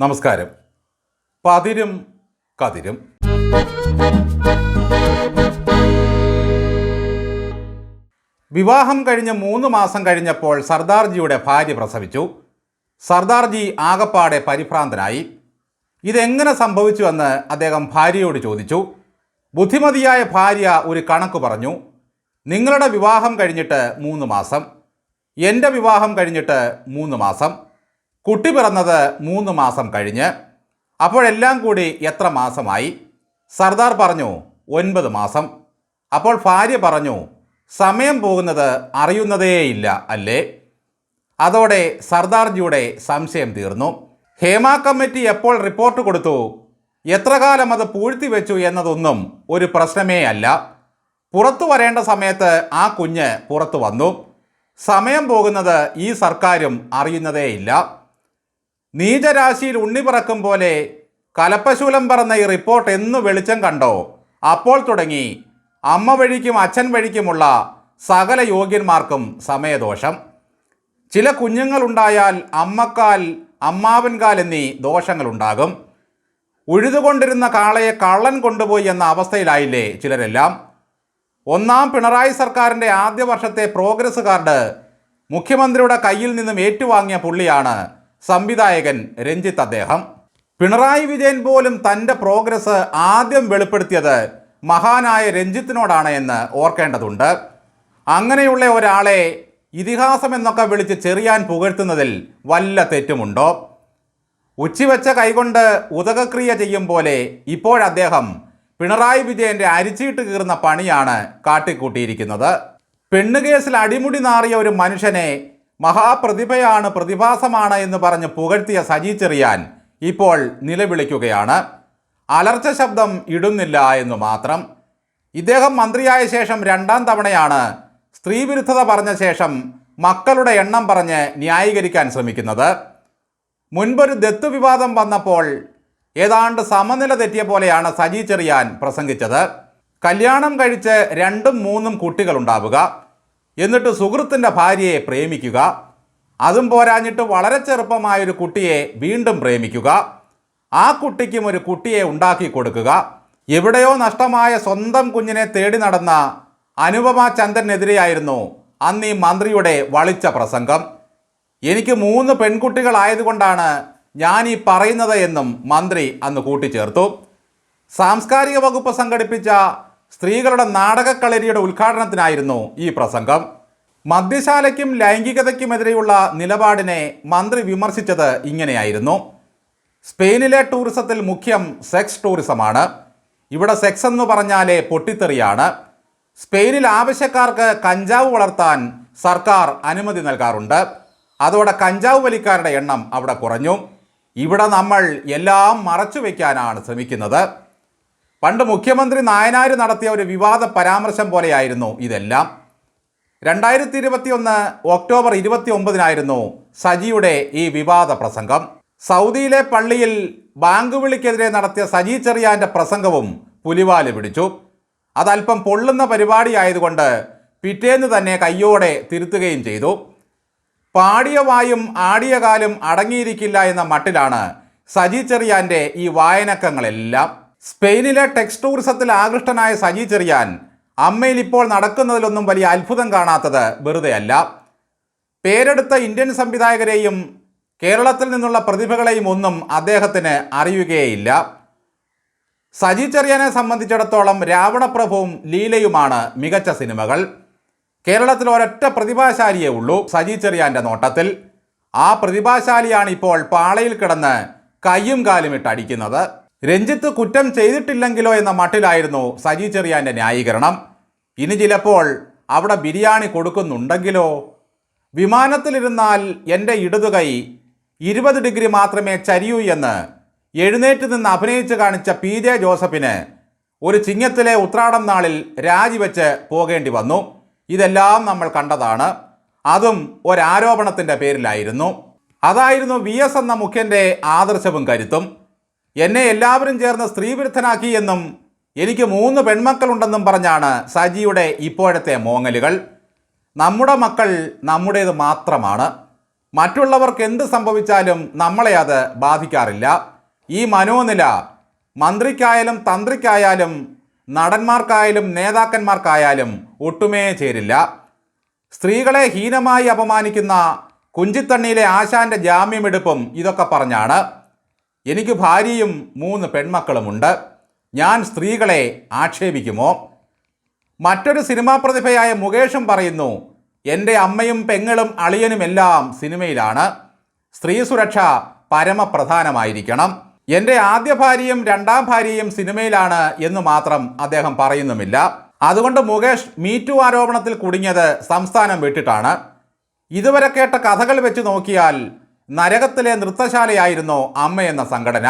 നമസ്കാരം. പതിരും കതിരും. വിവാഹം കഴിഞ്ഞ് മൂന്ന് മാസം കഴിഞ്ഞപ്പോൾ സർദാർജിയുടെ ഭാര്യ പ്രസവിച്ചു. സർദാർജി ആകപ്പാടെ പരിഭ്രാന്തനായി. ഇതെങ്ങനെ സംഭവിച്ചുവെന്ന് അദ്ദേഹം ഭാര്യയോട് ചോദിച്ചു. ബുദ്ധിമതിയായ ഭാര്യ ഒരു കണക്ക് പറഞ്ഞു. നിങ്ങളുടെ വിവാഹം കഴിഞ്ഞിട്ട് മൂന്ന് മാസം. എന്റെ വിവാഹം കഴിഞ്ഞിട്ട് മൂന്ന് മാസം. കുട്ടി പിറന്നത് മൂന്ന് മാസം കഴിഞ്ഞ് അപ്പോഴെല്ലാം കൂടി എത്ര മാസമായി? സർദാർ പറഞ്ഞു ഒൻപത് മാസം. അപ്പോൾ ഭാര്യ പറഞ്ഞു സമയം പോകുന്നത് അറിയുന്നതേയില്ല അല്ലേ? അതോടെ സർദാർജിയുടെ സംശയം തീർന്നു. ഹേമ കമ്മിറ്റി എപ്പോൾ റിപ്പോർട്ട് കൊടുത്തു? എത്ര കാലം അത് പൂഴ്ത്തിവെച്ചു എന്നതൊന്നും ഒരു പ്രശ്നമേ അല്ല. പുറത്തു വരേണ്ട സമയത്ത് ആ കുഞ്ഞ് പുറത്തു വന്നു. സമയം പോകുന്നത് ഈ സർക്കാരും അറിയുന്നതേയില്ല നീചരാശിയിൽ ഉണ്ണി പറക്കും പോലെ കലപ്പശൂലം പറന്ന ഈ റിപ്പോർട്ട് എന്ന് വെളിച്ചം കണ്ടോ? അപ്പോൾ തുടങ്ങി. അമ്മ വഴിക്കും അച്ഛൻ വഴിക്കുമുള്ള സകല യോഗ്യന്മാർക്കും സമയദോഷം. ചില കുഞ്ഞുങ്ങളുണ്ടായാൽ അമ്മക്കാൽ അമ്മാവൻകാൽ എന്നീ ദോഷങ്ങളുണ്ടാകും. ഉഴുതുകൊണ്ടിരുന്ന കാളയെ കള്ളൻ കൊണ്ടുപോയി എന്ന അവസ്ഥയിലായില്ലേ ചിലരെല്ലാം. ഒന്നാം പിണറായി സർക്കാരിന്റെ ആദ്യ വർഷത്തെ പ്രോഗ്രസ് കാർഡ് മുഖ്യമന്ത്രിയുടെ കയ്യിൽ നിന്നും ഏറ്റുവാങ്ങിയ പുള്ളിയാണ് സംവിധായകൻ രഞ്ജിത്ത് അദ്ദേഹം. പിണറായി വിജയൻ പോലും തന്റെ പ്രോഗ്രസ് ആദ്യം വെളിപ്പെടുത്തിയത് മഹാനായ രഞ്ജിത്തിനോടാണ് എന്ന് ഓർക്കേണ്ടതുണ്ട്. അങ്ങനെയുള്ള ഒരാളെ ഇതിഹാസം എന്നൊക്കെ വിളിച്ച് ചെറിയാൻ പുകഴ്ത്തുന്നതിൽ വല്ല തെറ്റുമുണ്ടോ? ഉച്ചിവെച്ച കൈകൊണ്ട് ഉദകക്രിയ ചെയ്യും പോലെ ഇപ്പോഴദ്ദേഹം പിണറായി വിജയന്റെ അരിച്ചീട്ട് കീറുന്ന പണിയാണ് കാട്ടിക്കൂട്ടിയിരിക്കുന്നത്. പെണ്ണുകേസിൽ അടിമുടി നാറിയ ഒരു മനുഷ്യനെ മഹാപ്രതിഭയാണ് പ്രതിഭാസമാണ് എന്ന് പറഞ്ഞ് പുകഴ്ത്തിയ സജി ചെറിയാൻ ഇപ്പോൾ നിലവിളിക്കുകയാണ്. അലർച്ച ശബ്ദം ഇടുന്നില്ല എന്ന് മാത്രം. ഇദ്ദേഹം മന്ത്രിയായ ശേഷം രണ്ടാം തവണയാണ് സ്ത്രീവിരുദ്ധത പറഞ്ഞ ശേഷം മക്കളുടെ എണ്ണം പറഞ്ഞ് ന്യായീകരിക്കാൻ ശ്രമിക്കുന്നത്. മുൻപൊരു ദത്തു വിവാദം വന്നപ്പോൾ ഏതാണ്ട് സമനില തെറ്റിയ പോലെയാണ് സജി ചെറിയാൻ പ്രസംഗിച്ചത്. കല്യാണം കഴിച്ച് രണ്ടും മൂന്നും കുട്ടികളുണ്ടാവുക. എന്നിട്ട് സുഹൃത്തിന്റെ ഭാര്യയെ പ്രേമിക്കുക. അതും പോരാഞ്ഞിട്ട് വളരെ ചെറുപ്പമായൊരു കുട്ടിയെ വീണ്ടും പ്രേമിക്കുക. ആ കുട്ടിക്കും ഒരു കുട്ടിയെ ഉണ്ടാക്കി കൊടുക്കുക. എവിടെയോ നഷ്ടമായ സ്വന്തം കുഞ്ഞിനെ തേടി നടന്ന അനുപമ ചന്ദ്രനെതിരെയായിരുന്നു അന്ന് ഈ മന്ത്രിയുടെ വളിച്ച പ്രസംഗം. എനിക്ക് മൂന്ന് പെൺകുട്ടികളായതുകൊണ്ടാണ് ഞാൻ ഈ പറയുന്നത് എന്നും മന്ത്രി അന്ന് കൂട്ടിച്ചേർത്തു. സാംസ്കാരിക വകുപ്പ് സംഘടിപ്പിച്ച സ്ത്രീകളുടെ നാടകക്കളരിയുടെ ഉദ്ഘാടനത്തിനായിരുന്നു ഈ പ്രസംഗം. മദ്യശാലയ്ക്കും ലൈംഗികതയ്ക്കുമെതിരെയുള്ള നിലപാടിനെ മന്ത്രി വിമർശിച്ചത് ഇങ്ങനെയായിരുന്നു. സ്പെയിനിലെ ടൂറിസത്തിൽ മുഖ്യം സെക്സ് ടൂറിസമാണ്. ഇവിടെ സെക്സ് എന്ന് പറഞ്ഞാലേ പൊട്ടിത്തെറിയാണ്. സ്പെയിനിൽ ആവശ്യക്കാർക്ക് കഞ്ചാവ് വളർത്താൻ സർക്കാർ അനുമതി നൽകാറുണ്ട്. അതോടെ കഞ്ചാവ് വലിക്കാരുടെ എണ്ണം അവിടെ കുറഞ്ഞു. ഇവിടെ നമ്മൾ എല്ലാം മറച്ചു വയ്ക്കാനാണ് ശ്രമിക്കുന്നത്. പണ്ട് മുഖ്യമന്ത്രി നായനാർ നടത്തിയ ഒരു വിവാദ പരാമർശം പോലെയായിരുന്നു ഇതെല്ലാം. രണ്ടായിരത്തി ഇരുപത്തിയൊന്ന് ഒക്ടോബർ ഇരുപത്തി ഒമ്പതിനായിരുന്നു സജിയുടെ ഈ വിവാദ പ്രസംഗം. സൗദിയിലെ പള്ളിയിൽ ബാങ്ക് വിളിക്കെതിരെ നടത്തിയ സജി ചെറിയാന്റെ പ്രസംഗവും പുലിവാൽ പിടിച്ചു. അതല്പം പൊള്ളുന്ന പരിപാടി ആയതുകൊണ്ട് പിറ്റേന്ന് തന്നെ കയ്യോടെ തിരുത്തുകയും ചെയ്തു. പാടിയ വായും ആടിയ കാലും അടങ്ങിയിരിക്കില്ല എന്ന മട്ടിലാണ് സജി ചെറിയാന്റെ ഈ വായനക്കങ്ങളെല്ലാം. സ്പെയിനിലെ ടെക്സ് ടൂറിസത്തിൽ ആകൃഷ്ടനായ സജി ചെറിയാൻ അമ്മയിൽ ഇപ്പോൾ നടക്കുന്നതിലൊന്നും വലിയ അത്ഭുതം കാണാത്തത് വെറുതെയല്ല. പേരെടുത്ത ഇന്ത്യൻ സംവിധായകരെയും കേരളത്തിൽ നിന്നുള്ള പ്രതിഭകളെയും ഒന്നും അദ്ദേഹത്തിന് അറിയുകയില്ല സജി ചെറിയാനെ സംബന്ധിച്ചിടത്തോളം രാവണപ്രഭുവും ലീലയുമാണ് മികച്ച സിനിമകൾ. കേരളത്തിൽ ഒരൊറ്റ പ്രതിഭാശാലിയേ ഉള്ളൂ സജി ചെറിയാന്റെ നോട്ടത്തിൽ. ആ പ്രതിഭാശാലിയാണ് ഇപ്പോൾ പാളയിൽ കിടന്ന് കയ്യും കാലും ഇട്ടടിക്കുന്നത്. രഞ്ജിത്ത് കുറ്റം ചെയ്തിട്ടില്ലെങ്കിലോ എന്ന മട്ടിലായിരുന്നു സജി ചെറിയാന്റെ ന്യായീകരണം. ഇനി ചിലപ്പോൾ അവിടെ ബിരിയാണി കൊടുക്കുന്നുണ്ടെങ്കിലോ? വിമാനത്തിലിരുന്നാൽ എന്റെ ഇടതുകൈ ഇരുപത് ഡിഗ്രി മാത്രമേ ചരിയൂ എന്ന് എഴുന്നേറ്റ് നിന്ന് അഭിനയിച്ച് കാണിച്ച പി ജെ ജോസഫിന് ഒരു ചിങ്ങത്തിലെ ഉത്രാടം നാളിൽ രാജിവെച്ച് പോകേണ്ടി വന്നു. ഇതെല്ലാം നമ്മൾ കണ്ടതാണ്. അതും ഒരാരോപണത്തിന്റെ പേരിലായിരുന്നു. അതായിരുന്നു വി എസ് എന്ന മുഖ്യന്റെ ആദർശവും കരുത്തും. എന്നെ എല്ലാവരും ചേർന്ന് സ്ത്രീവിരുദ്ധനാക്കി എന്നും എനിക്ക് മൂന്ന് പെൺമക്കളുണ്ടെന്നും പറഞ്ഞാണ് സജിയുടെ ഇപ്പോഴത്തെ മോങ്ങലുകൾ. നമ്മുടെ മക്കൾ നമ്മുടേത് മാത്രമാണ്. മറ്റുള്ളവർക്ക് എന്ത് സംഭവിച്ചാലും നമ്മളെ അത് ബാധിക്കാറില്ല. ഈ മനോനില മന്ത്രിക്കായാലും തന്ത്രിക്കായാലും നടന്മാർക്കായാലും നേതാക്കന്മാർക്കായാലും ഒട്ടുമേ ചേരില്ല. സ്ത്രീകളെ ഹീനമായി അപമാനിക്കുന്ന കുഞ്ചിത്തണ്ണിയിലെ ആശാന്റെ ജാമ്യമെടുപ്പും ഇതൊക്കെ പറഞ്ഞാണ്. എനിക്ക് ഭാര്യയും മൂന്ന് പെൺമക്കളുമുണ്ട്. ഞാൻ സ്ത്രീകളെ ആക്ഷേപിക്കുമോ? മറ്റൊരു സിനിമാ പ്രതിഭയായ മുകേഷും പറയുന്നു എന്റെ അമ്മയും പെങ്ങളും അളിയനുമെല്ലാം സിനിമയിലാണ്. സ്ത്രീ സുരക്ഷ പരമപ്രധാനമായിരിക്കണം. എന്റെ ആദ്യ ഭാര്യയും രണ്ടാം ഭാര്യയും സിനിമയിലാണ് എന്ന് മാത്രം അദ്ദേഹം പറയുന്നുമില്ല. അതുകൊണ്ട് മുകേഷ് മീറ്റു ആരോപണത്തിൽ കുടുങ്ങിയത് സംസ്ഥാനം വിട്ടിട്ടാണ്. ഇതുവരെ കേട്ട കഥകൾ വെച്ച് നോക്കിയാൽ നരകത്തിലെ നൃത്തശാലയായിരുന്നു അമ്മയെന്ന സംഘടന.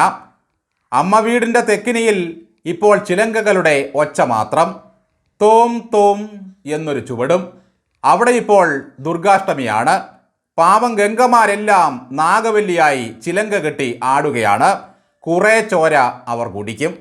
അമ്മ വീടിന്റെ തെക്കിനിയിൽ ഇപ്പോൾ ചിലങ്കകളുടെ ഒച്ച മാത്രം. തോം തോം എന്നൊരു ചുവടും. അവിടെ ഇപ്പോൾ ദുർഗാഷ്ടമിയാണ്. പാവം ഗംഗമാരെല്ലാം നാഗവല്ലിയായി ചിലങ്ക കെട്ടി ആടുകയാണ്. കുറേ ചോര അവർ കുടിക്കും.